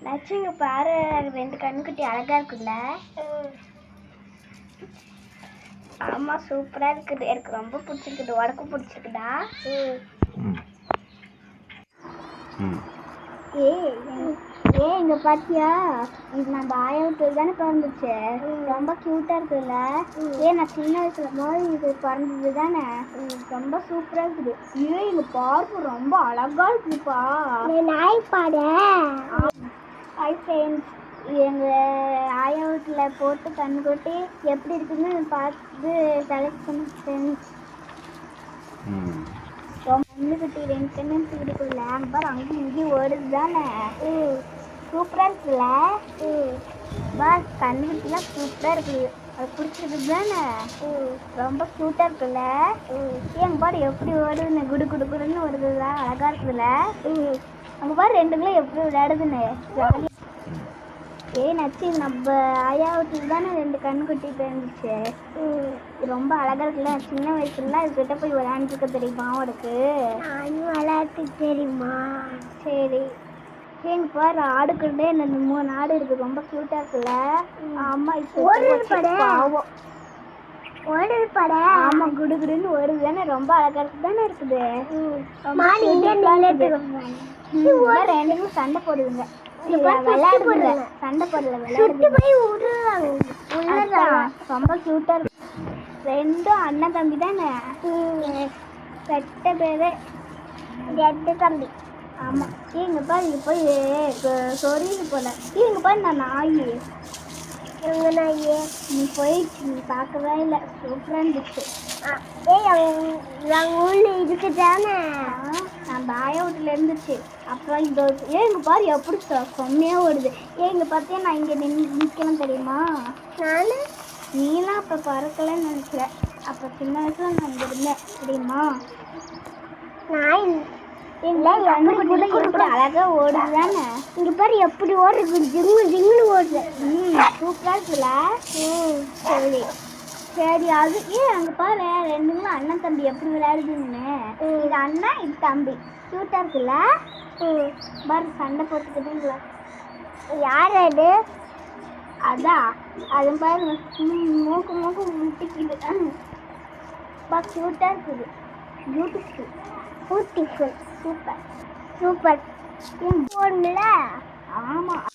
லட்சுமிங்க பாரு ரெண்டு கண்ணுக்குட்டி அழகா இருக்குல்ல? ஆமா சூப்பரா இருக்குது. எனக்கு ரொம்ப பிடிச்சிருக்குது. உனக்கு பிடிச்சிருக்குதா? ம். ம். ஏய் ஏ இங்க பாத்தியா? இது நம்ம ஆயிரத்து தானே பிறந்துச்சு ரொம்ப கியூட்டா இருக்குல்ல ஏ நான் சின்ன வயசுல போது இது பிறந்தது தானே? ரொம்ப சூப்பரா இருக்குது. ஏ இங்க பார்க்க ரொம்ப அழகா இருக்குப்பா நாய் பாட. ஹாய் ஃப்ரெண்ட்ஸ் எங்க ஆயா வீட்டுல போட்டு கண்ணு கொட்டி எப்படி இருக்குன்னு பார்த்து செலக்ட் பண்ணி ஃப்ரெண்ட்ஸ் குட்டி ரெண்டு கண்ணு பிடிக்கும்ல பாரு அங்கேயும் இங்கேயும் ஓடுது தானே. சூப்பரா இருக்குல்ல? பார் கண்ணு குட்டிலாம் சூப்பரா இருக்குது. அது பிடிச்சிருக்கு தானே. ரொம்ப க்யூட்டா இருக்குல்ல? ஏன் பாரு எப்படி ஓடுதுன்னு குடு குடு குடுன்னு ஓடுதுல அழகா இருக்குதுல்ல? அங்க பாரு ரெண்டுங்களும் எப்படி விளையாடுதுன்னு. ஏய் நச்சு நம்ம ஆயா வீட்டுல தானே ரெண்டு கண்ணு குட்டி பிறந்துச்சு ரொம்ப அழகா இருக்குல்ல சின்ன வயசுல இதுகிட்ட போய் விளையாண்டுருக்க தெரியுமா உனக்கு? நானும் விளையாட்டு தெரியுமா? சரி. ஏங்க பாரு ஆடுக்கிட்டே இந்த மூணு ஆடு இருக்கு ரொம்ப கியூட்டா இருக்குல்ல? ஆமா இப்போ பாவம். ஓடுது பட ஆமா குடு குடுன்னு ஓடுது தானே ரொம்ப அழகா இருக்கு தானே இருக்குது. சண்டை போடுதுங்க. சண்டை போடல ரொம்ப கியூட்டா இருக்கு. ரெண்டும் அண்ணன் தம்பி தானே? பெட்ட பேரு ரெட்டு தம்பி. ஆமா. இங்க பாரு இங்க போய் சொரியுது போல. இங்க பாரு நான் நாய். இவங்க நாயே? நீ போயிடுச்சு நீ பார்க்கவே இல்லை. சூப்பராக இருந்துச்சு. ஏய் அவங்க ஊர்ல இதுக்கு தானே நான் பாய வீட்டுல இருந்துச்சு. அப்புறம் இந்த ஏன் இங்க பாரு எப்படி சொ- செம்மையா ஓடுது. ஏன் இங்க பார்த்தியா நான் இங்க நின்று நிற்கலாம் தெரியுமா? நானு? நீலாம் அப்ப பறக்கலன்னு நினைக்கிற. அப்ப சின்ன வயசுல நான் இங்க இருந்தேன் தெரியுமா? நான் அழகா ஓடுது தானே? இங்க பாரு எப்படி ஓடுது ஜிங்கு ஜிங்குன்னு ஓடுது. ம் சூப்பரா இருக்குல்ல? ம் சரி. சரி அது ஏன் அங்க பாரு ரெண்டுங்களும் அண்ணன் தம்பி எப்படி விளையாடுதுன்னு. இது அண்ணன் இது தம்பி. கியூட்டா இருக்குல்ல? பாரு சண்டை போட்டுக்கிட்டீங்களா? யார் அது? அதான் அது பாரு மூக்கு மூக்கு முட்டிக்குது. பா கியூட்டா இருக்குது. பியூட்டிஃபுல் பியூட்டிஃபுல் சூப்பர் சூப்பர் போன்ல ஆமாம்